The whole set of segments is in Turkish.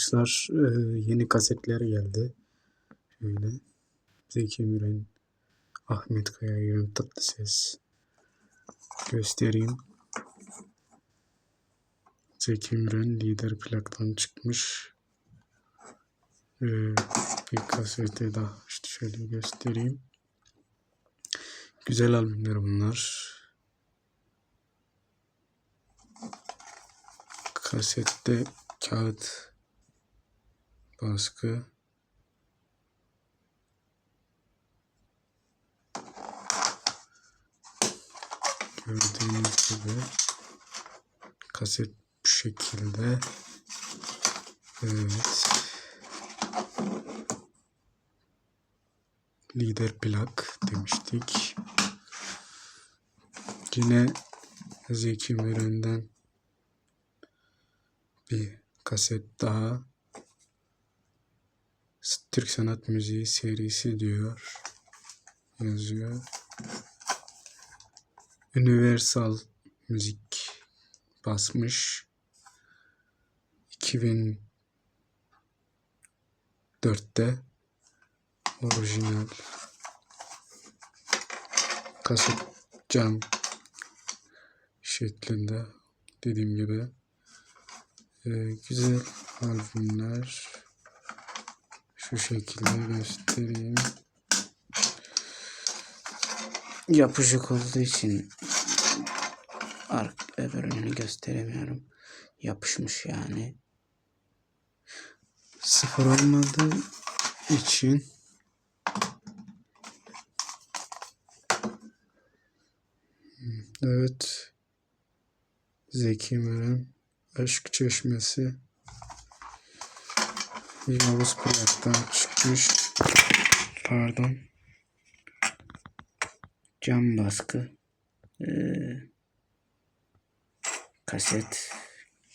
arkadaşlar e, yeni kasetler geldi. Şöyle Zeki Müren, Ahmet Kaya, İrem Tatlıses göstereyim. Zeki Müren lider plaktan çıkmış. Bir kasete daha işte şöyle göstereyim. Güzel albümler bunlar. Kasette kağıt baskı. Gördüğünüz gibi kaset bu şekilde. Evet. Lider plak demiştik. Yine Zeki Müren'den bir kaset daha. Türk Sanat Müziği serisi diyor. Yazıyor. Universal Müzik basmış. 2004'te orijinal kaset cam şeklinde dediğim gibi ee, güzel albümler şu şekilde göstereyim yapışık olduğu için öbürünü gösteremiyorum yapışmış yani sıfır olmadığı için Evet. Zeki Müren. Aşk Çeşmesi. Yavuz Plak'tan çıkmış. Pardon. Cam baskı. Ee, kaset.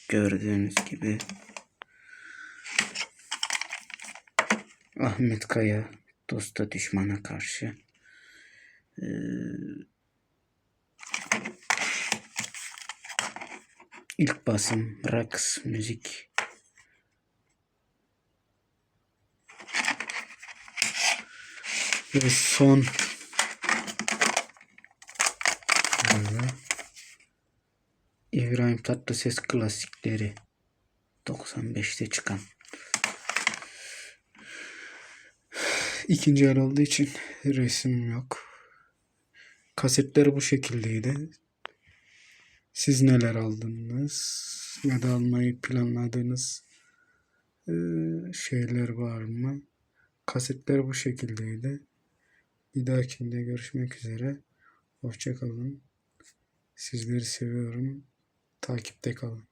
Gördüğünüz gibi. Ahmet Kaya. Dosta düşmana karşı. Ee, İlk basım Rax müzik. Ve son böyle İbrahim Tatlıses klasikleri 95'te çıkan. İkinci el olduğu için resim yok. Kasetler bu şekildeydi. Siz neler aldınız ya da almayı planladığınız e, şeyler var mı? Kasetler bu şekildeydi. Bir dahakinde görüşmek üzere. Hoşçakalın. Sizleri seviyorum. Takipte kalın.